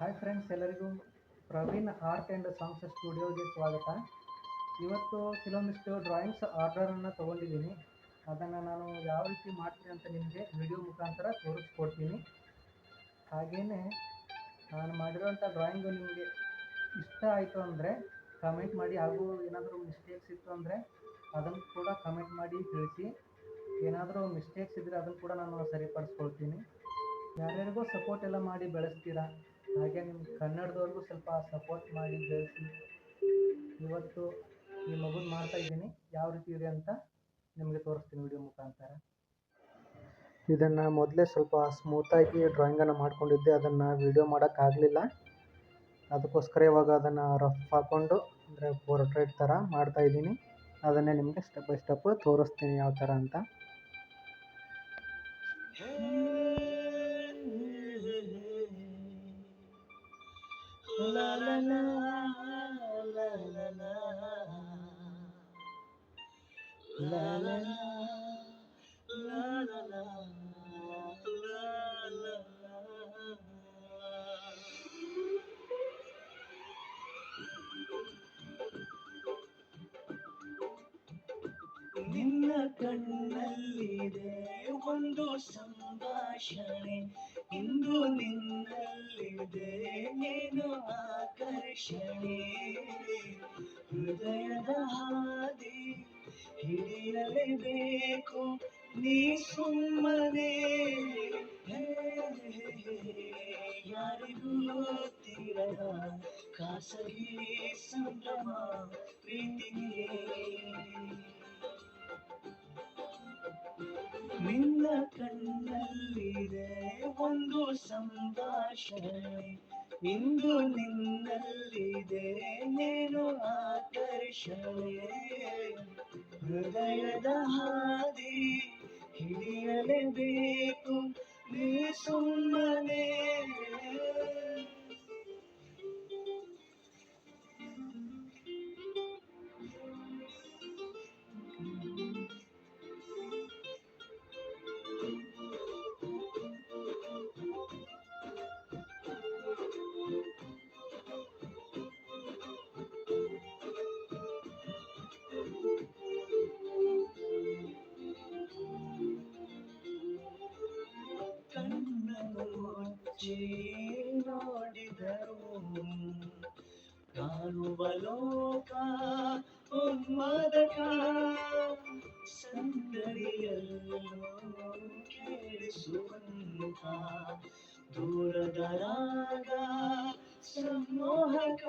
Hi friends ಎಲ್ಲರಿಗೂ Praveen art and songs ಸ್ಟುಡಿಯೋಗೆ ಸ್ವಾಗತ. ಇವತ್ತು ಕೆಲವೊಂದಿಷ್ಟು ಡ್ರಾಯಿಂಗ್ಸ್ ಆರ್ಡರನ್ನು ತೊಗೊಂಡಿದ್ದೀನಿ. ಅದನ್ನು ನಾನು ಯಾವ ರೀತಿ ಮಾಡ್ತೀನಿ ಅಂತ ನಿಮಗೆ ವಿಡಿಯೋ ಮುಖಾಂತರ ತೋರಿಸ್ಕೊಡ್ತೀನಿ. ಹಾಗೆಯೇ ನಾನು ಮಾಡಿರೋಂಥ ಡ್ರಾಯಿಂಗು ನಿಮಗೆ ಇಷ್ಟ ಆಯಿತು ಅಂದರೆ ಕಮೆಂಟ್ ಮಾಡಿ. ಹಾಗೂ ಏನಾದರೂ ಮಿಸ್ಟೇಕ್ಸ್ ಇತ್ತು ಅಂದರೆ ಅದನ್ನು ಕೂಡ ಕಮೆಂಟ್ ಮಾಡಿ ತಿಳಿಸಿ. ಏನಾದರೂ ಮಿಸ್ಟೇಕ್ಸ್ ಇದ್ದರೆ ಅದನ್ನು ಕೂಡ ನಾನು ಸರಿಪಡಿಸ್ಕೊಳ್ತೀನಿ. ಯಾರ್ಯಾರಿಗೂ ಸಪೋರ್ಟ್ ಎಲ್ಲ ಮಾಡಿ ಬೆಳೆಸ್ತೀರಾ? ಹಾಗೆ ನಿಮ್ಮ ಕನ್ನಡದವ್ರಿಗೂ ಸ್ವಲ್ಪ ಸಪೋರ್ಟ್ ಮಾಡಿ ಬೆಳೆಸಿ. ಇವತ್ತು ಈ ಮಗುನ ಮಾಡ್ತಾ ಇದ್ದೀನಿ. ಯಾವ ರೀತಿ ಇದೆ ಅಂತ ನಿಮಗೆ ತೋರಿಸ್ತೀನಿ ವಿಡಿಯೋ ಮುಖಾಂತರ. ಇದನ್ನು ಮೊದಲೇ ಸ್ವಲ್ಪ ಸ್ಮೂತಾಗಿ ಡ್ರಾಯಿಂಗನ್ನು ಮಾಡ್ಕೊಂಡಿದ್ದೆ. ಅದನ್ನು ವಿಡಿಯೋ ಮಾಡೋಕ್ಕಾಗಲಿಲ್ಲ ಅದಕ್ಕೋಸ್ಕರ ಇವಾಗ ಅದನ್ನು ರಫ್ ಹಾಕ್ಕೊಂಡು ಅಂದರೆ ಪೋರ್ಟ್ರೇಟ್ ಥರ ಮಾಡ್ತಾ ಇದ್ದೀನಿ. ಅದನ್ನೇ ನಿಮಗೆ ಸ್ಟೆಪ್ ಬೈ ಸ್ಟೆಪ್ ತೋರಿಸ್ತೀನಿ ಯಾವ ಥರ ಅಂತ. ನಿನ್ನ ಕಣ್ಣಲ್ಲಿದೆ ಒಂದು ಸಂಭಾಷಣೆ ಆಕರ್ಷಣೆ ಹೃದಯದ ಹಾದಿ ಹಿಡಿಯಲೇಬೇಕು ನೀ ಸುಮ್ಮನೆ. ಯಾರಿಗೂ ಗೊತ್ತಿರದ ಖಾಸಗಿ ಸಂಭ್ರಮ ಪ್ರೀತಿಗೆ ನಿನ್ನ ಕಣ್ಣಲ್ಲಿದೆ ಒಂದು ಸಂಭಾಷಣೆ. ಇಂದು ನಿನ್ನಲ್ಲಿದೆ ನೇನು ಆಕರ್ಷಣೆ ಹೃದಯದ ಹಾದಿ ಹಿಡಿಯಲೇಬೇಕು ನೀ ಸುಮ್ಮನೆ ಮುಚ್ಚಿ ನೋಡಿದರು ಕಾಣುವ ಲೋಕ ಉನ್ಮಾದಕ. ಸಂದರಿಯಲ್ಲೋ ಕೇಳಿಸುವಂತ. ದೂರದ ರಾಗ ಸಮ್ಮೋಹಕ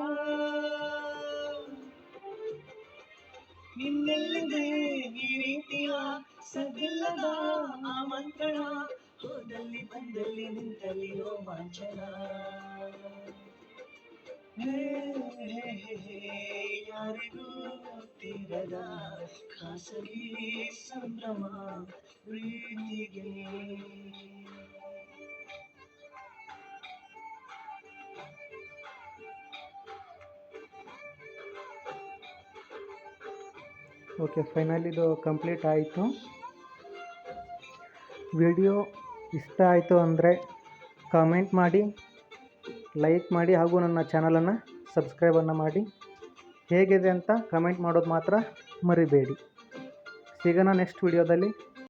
ಹೋದಲ್ಲಿ ಬಂದಲ್ಲಿ ನಿಂತಲ್ಲಿ ರೋಮಾಂಚನ. ಯಾರಿಗೂ ತೀರದ ಖಾಸಗಿ ಸಂಭ್ರಮ ಪ್ರೀತಿಗೆ. ಓಕೆ ಫೈನಲ್ ಇದು ಕಂಪ್ಲೀಟ್ ಆಯಿತು. ವಿಡಿಯೋ ಇಷ್ಟ ಆಯಿತು ಅಂದರೆ ಕಾಮೆಂಟ್ ಮಾಡಿ ಲೈಕ್ ಮಾಡಿ ಹಾಗೂ ನನ್ನ ಚಾನಲನ್ನು ಸಬ್ಸ್ಕ್ರೈಬನ್ನು ಮಾಡಿ. ಹೇಗಿದೆ ಅಂತ ಕಮೆಂಟ್ ಮಾಡೋದು ಮಾತ್ರ ಮರಿಬೇಡಿ. ಸಿಗೋಣ ನೆಕ್ಸ್ಟ್ ವಿಡಿಯೋದಲ್ಲಿ